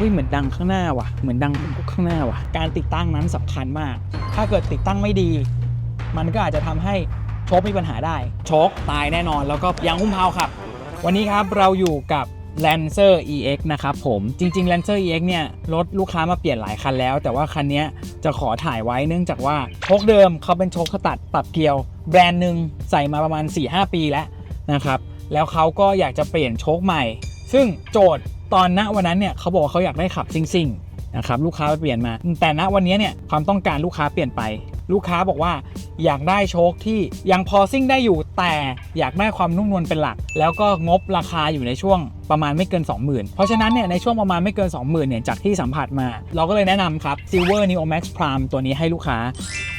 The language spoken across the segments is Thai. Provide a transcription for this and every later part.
อุ้ยเหมือนดังข้างหน้าว่ะ เหมือนดังข้างหน้าว่ะ การติดตั้งนั้นสำคัญมาก ถ้าเกิดติดตั้งไม่ดี มันก็อาจจะทำให้โชคมีปัญหาได้ โชคตายแน่นอนแล้วก็ยางหุ้มเพาครับ วันนี้ครับเราอยู่กับ Lancer EX นะครับผมจริงๆ Lancer EX เนี่ยรถลูกค้ามาเปลี่ยนหลายคันแล้ว แต่ว่าคันนี้จะขอถ่ายไว้เนื่องจากว่าโชคเดิมเขาเป็นโชคสตัดปรับเกลียว แบรนด์หนึ่งใส่มาประมาณ 4-5 ปีแล้วนะครับแล้วเขาก็อยากจะเปลี่ยนโชคใหม่ ซึ่งโจทย์ ตอนณวันนั้นเนี่ยเขาบอกว่าเขาอยากได้ขับซิ่งๆนะครับลูกค้าไปเปลี่ยนมา แต่ณวันนี้เนี่ยความต้องการลูกค้าเปลี่ยนไป ลูกค้าบอกว่าอยากได้โชคที่ยังพอซิ่งได้อยู่แต่อยากได้ความนุ่มนวลเป็นหลัก แล้วก็งบราคาอยู่ในช่วงประมาณไม่เกิน 20,000 เพราะฉะนั้นเนี่ยในช่วงประมาณไม่เกิน 20,000เนี่ยจากที่สัมผัสมา เราก็เลยแนะนำครับ Silver Neo Max Prime ตัวนี้ให้ลูกค้า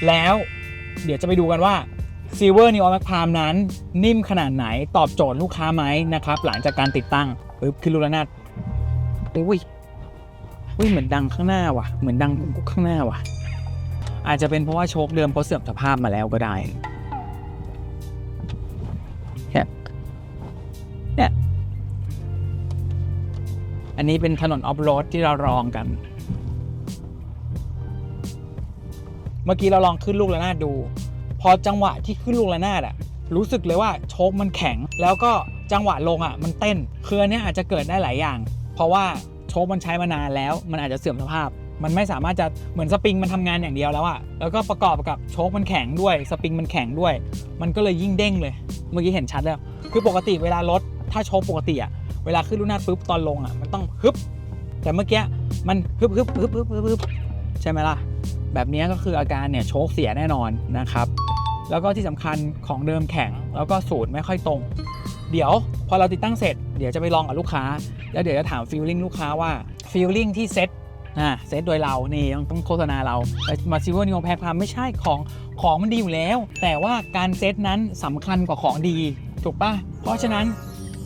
แล้วเดี๋ยวจะไปดูกันว่า Silver Neo Max Prime นั้น นิ่มขนาดไหนตอบโจทย์ลูกค้าไหมนะครับ หลังจากการติดตั้งปึ๊บขึ้นรูระนาด อุ้ยอุ้ยเหมือนดังข้างหน้าว่ะ เหมือนดังข้างหน้าว่ะ อาจจะเป็นเพราะว่าโชคเดิมเขาเสื่อมสภาพมาแล้วก็ได้เนี่ยเนี่ยอันนี้เป็นถนนออฟโรดที่เราลองกัน เมื่อกี้เราลองขึ้นลูกระนาดดู พอจังหวะที่ขึ้นลูกระนาดอะรู้สึกเลยว่าโชคมันแข็ง แล้วก็จังหวะลงอะมันเต้น คืออันเนี้ยอาจจะเกิดได้หลายอย่าง เพราะว่าโชคมันใช้มานานแล้ว มันอาจจะเสื่อมสภาพ มันไม่สามารถจะเหมือนสปริงมันทำงานอย่างเดียวแล้วอะแล้วก็ประกอบกับโชคมันแข็งด้วยสปริงมันแข็งด้วย มันก็เลยยิ่งเด้งเลย เมื่อกี้เห็นชัดแล้ว คือปกติเวลารถถ้าโชคปกติอะเวลาขึ้นลูกหน้าดปุ๊บตอนลงอะมันต้องฮึบแต่เมื่อกี้มันฮึบฮึบฮึบฮึบฮึบใช่ไหมล่ะแบบนี้ก็คืออาการเนี่ยโชคเสียแน่นอนนะครับ แล้วก็ที่สำคัญของเดิมแข็งแล้วก็สูตรไม่ค่อยตรง เดี๋ยวพอเราติดตั้งเสร็จ เดี๋ยวจะไปลองกับลูกค้า แล้วเดี๋ยวจะถามฟีลลิ่งลูกค้าว่าฟีลลิ่งที่เซ็ตนะเซ็ตโดยเรานี่ต้องต้องโฆษณาเรามาซิเวอร์นิโอแพคพามไม่ใช่ของของมันดีอยู่แล้ว แต่ว่าการเซ็ตนั้นสำคัญกว่าของดี ถูกปะเพราะฉะนั้น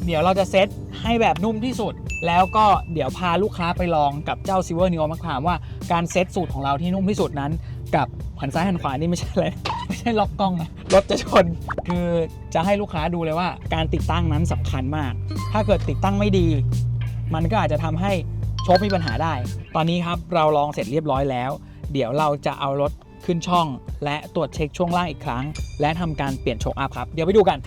เดี๋ยวเราจะเซตให้แบบนุ่มที่สุด แล้วก็เดี๋ยวพาลูกค้าไปลองกับเจ้า Silver Neo มะขามว่าการเซตสูตรของเราที่นุ่มที่สุดนั้น กับหันซ้ายหันขวานี่ไม่ใช่เลยไม่ใช่ล็อกกล้องนะรถจะชน คือจะให้ลูกค้าดูเลยว่า การติดตั้งนั้นสำคัญมาก ถ้าเกิดติดตั้งไม่ดี มันก็อาจจะทำให้โชคมีปัญหาได้ ตอนนี้ครับเราลองเสร็จเรียบร้อยแล้ว เดี๋ยวเราจะเอารถขึ้นช่อง และตรวจเช็คช่วงล่างอีกครั้ง และทำการเปลี่ยนโชคอัพครับ เดี๋ยวไปดูกัน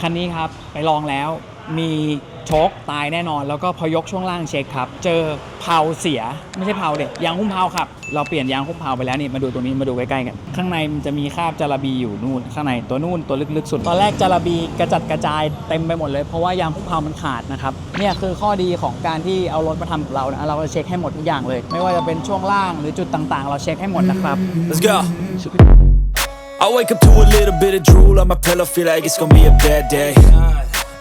คันนี้ครับไปลองแล้วมี ชคตายแน่นอน แล้วก็พอยกช่วงล่างเช็คครับ เจอเพาเสียไม่ใช่เพาเด็กยางหุ้มเพาครับ เราเปลี่ยนยางหุ้มเพาไปแล้วนี่มาดูตัวนี้มาดูใกล้ๆกัน ข้างในมันจะมีคราบจาระบีอยู่นู่น ข้างในตัวนู่นตัวลึกๆ สุด ตอนแรกจาระบีกระจัดกระจายเต็มไปหมดเลยเพราะว่ายางหุ้มเพามันขาดนะครับเนี่ยคือข้อดีของการที่เอารถมาทำกับเรานะเราจะเช็คให้หมดทุกอย่างเลย ไม่ว่าจะเป็นช่วงล่างหรือจุดต่างๆ เราเช็คให้หมดนะครับ Let's go. I wake up to a little bit of drool on my pillow, feel like it's gonna be a bad day.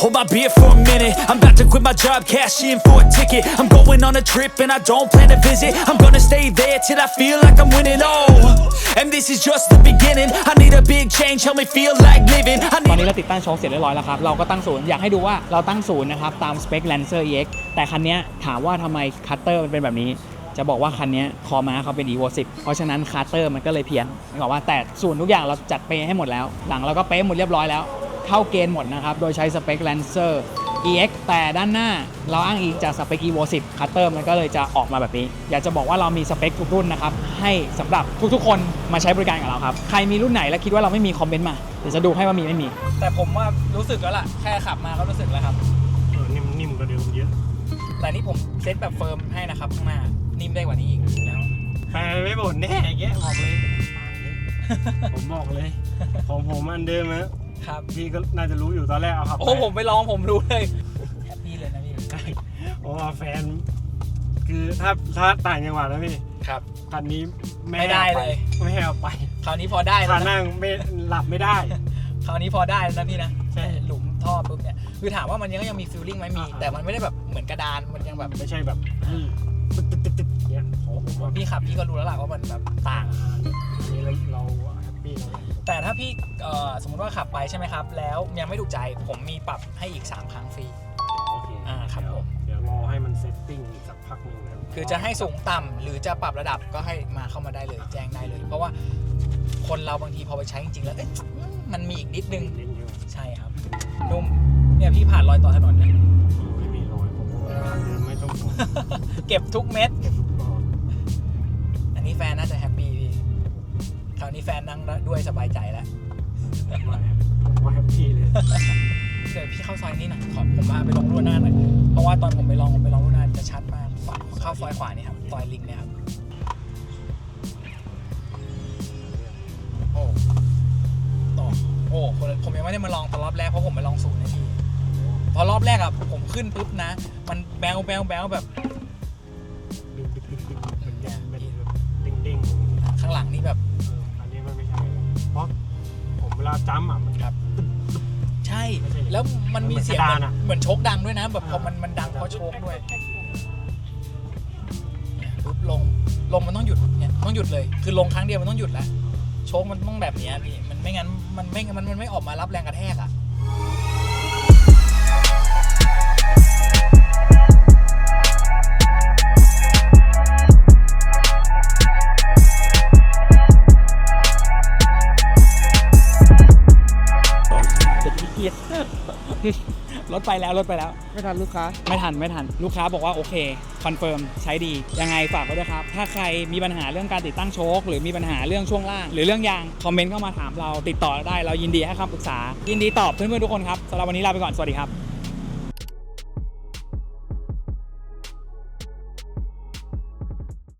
Hold my beer for a minute. I'm about to quit my job, cash in for a ticket. I'm going on a trip and I don't plan to visit. I'm gonna stay there till I feel like I'm winning. Oh, and this is just the beginning. I need a big change, help me feel like living. I ตอน need นี้เราติดตั้งโชคเสร็จเรียบร้อยแล้วครับ เราก็ตั้งศูนย์ อยากให้ดูว่าเราตั้งศูนย์นะครับ ตามสเปค Lancer EX แต่คันเนี้ยถามว่าทำไมคัตเตอร์มันเป็นแบบนี้ จะบอกว่าคันเนี้ยคอม้าเขาเป็น Evo 10 เพราะฉะนั้นคัตเตอร์มันก็เลยเพี้ยนนึกออกว่าแต่ศูนย์ทุกอย่างเราจัดเป๊ะให้หมดแล้ว หลังเราก็เป๊ะหมดเรียบร้อยแล้ว เข้าเกณฑ์หมดนะครับ โดยใช้สเปค Lancer EX แต่ด้านหน้าเราอ้างอิงจากสเปค Evo 10คัตเตอร์มันก็เลยจะออกมาแบบนี้ อยากจะบอกว่าเรามีสเปคทุกรุ่นนะครับ ให้สำหรับทุกๆ คนมาใช้บริการกับเราครับ ใครมีรุ่นไหนแล้วคิดว่าเราไม่มีคอมเมนต์มา เดี๋ยวจะดูให้ว่ามีไม่มี แต่ผมว่ารู้สึกแล้วล่ะ แค่ขับมาก็รู้สึกแล้วครับ เออนิ่มนิ่มกว่าเดิมเยอะ แต่นี่ผมเซตแบบเฟิร์มให้นะครับข้างหน้านิ่มได้กว่านี้อีกแล้วแฟนไม่บ่นแน่อย่างเงี้ยบอกเลย ผมบอกเลย ของผมอันเดิมนะ ครับพี่ก็น่าจะรู้อยู่ตอนแรกเอาขับโอ้ผมไปลองผมรู้เลยแฮปปี้เลยนะพี่ใช่เพราะว่าแฟน คือถ้าถ้าต่างจังหวัดนะพี่ครับ คันนี้ไม่ได้เลยไม่ให้เอาไปคราวนี้พอได้แล้คัวนนะนั่งไม่หลับไม่ได้ คราวนี้พอได้แล้วนะพี่นะใช่หลุมท่อปุ๊บเนี่ยคือถามว่ามันยังยังมีฟิลลิ่งไหมมีแต่มันไม่ได้แบบเหมือนกระดานมันยังแบบไม่ใช่แบบนี่ปึ๊กพี่ขับพี่ก็รู้แล้วล่ะว่ามันแบบต่าง ถ้าพี่เอ่อสมมติว่าขับไปใช่ไหมครับ แล้วยังไม่ถูกใจผมมีปรับให้อีก 3 ครั้งฟรี โอเคอ่าครับเดี๋ยวผม เดี๋ยวรอให้มันเซตติ้งอีกสักพักหนึ่งนะคือจะให้สูงต่ำหรือจะปรับระดับก็ให้มาเข้ามาได้เลยแจ้งได้เลย เพราะว่าคนเราบางทีพอไปใช้จริงๆแล้วเอ๊ะมันมีอีกนิดนึง เล่นเยอะใช่ครับนุ่มเนี่ยพี่ผ่านรอยต่อถนนเนี่ยอืมไม่มีรอยผมว่าเดินไม่ต้องห่วงเก็บทุกเม็ด เก็บทุกรอยอันนี้แฟนน่าจะแฮปปี้พี่ คราวนี้แฟนนั่งด้วยสบายใจแล้วผมว่าผมว่าแฮปปี้เลยเดี๋ยวพี่เข้าซอยนี้หน่อยขอผมพาไปลงรูหน้าหน่อยเพราะว่าตอนผมไปลองไปลองรูหน้าจะชัดมากฝั่งเข้าซอยขวานี่ครับซอยลิงเนี่ยครับโอ้ต่อโอ้คนละผมยังไม่ได้มาลองตอนรอบแรกเพราะผมไปลองศูนย์นะพี่พอรอบแรกอะผมขึ้นปุ๊บนะ มันแบวแบวแบวแบบดึงดึงดึงดึงมันเนี่ยมันแบบเด้งเด้งข้างหลังนี่แบบ เพราะผมเวลาจ้ำอะมันครับใช่ ไม่ใช่แล้วมันมีเสียงเหมืเหอนกระดานอะมือนโชคดังด้วยนะ แบบพออ่ามัมันมันดังเพราะโชคด้วยเนี่ยปุ๊บลงลงมันต้องหยุดเนี่ยต้องหยุดเลย คือลงครั้งเดียวมันต้องหยุดแล้วโชคมันต้องแบบเนี้ยพี่มันไม่งั้นมันไม่มันมันไม่ออกมารับแรงกระแทกอะจะ รถไปแล้วรถไปแล้ว ไม่ทันลูกค้า ไม่ทันไม่ทัน ลูกค้าบอกว่าโอเคคอนเฟิร์มใช้ดียังไงฝากไว้ด้วยครับ ถ้าใครมีปัญหาเรื่องการติดตั้งโชค หรือมีปัญหาเรื่องช่วงล่าง หรือเรื่องยาง คอมเมนต์เข้ามาถามเราติดต่อได้เรายินดีให้คำปรึกษา ยินดีตอบเพื่อนๆทุกคนครับสำหรับวันนี้ลาไปก่อนสวัสดีครับ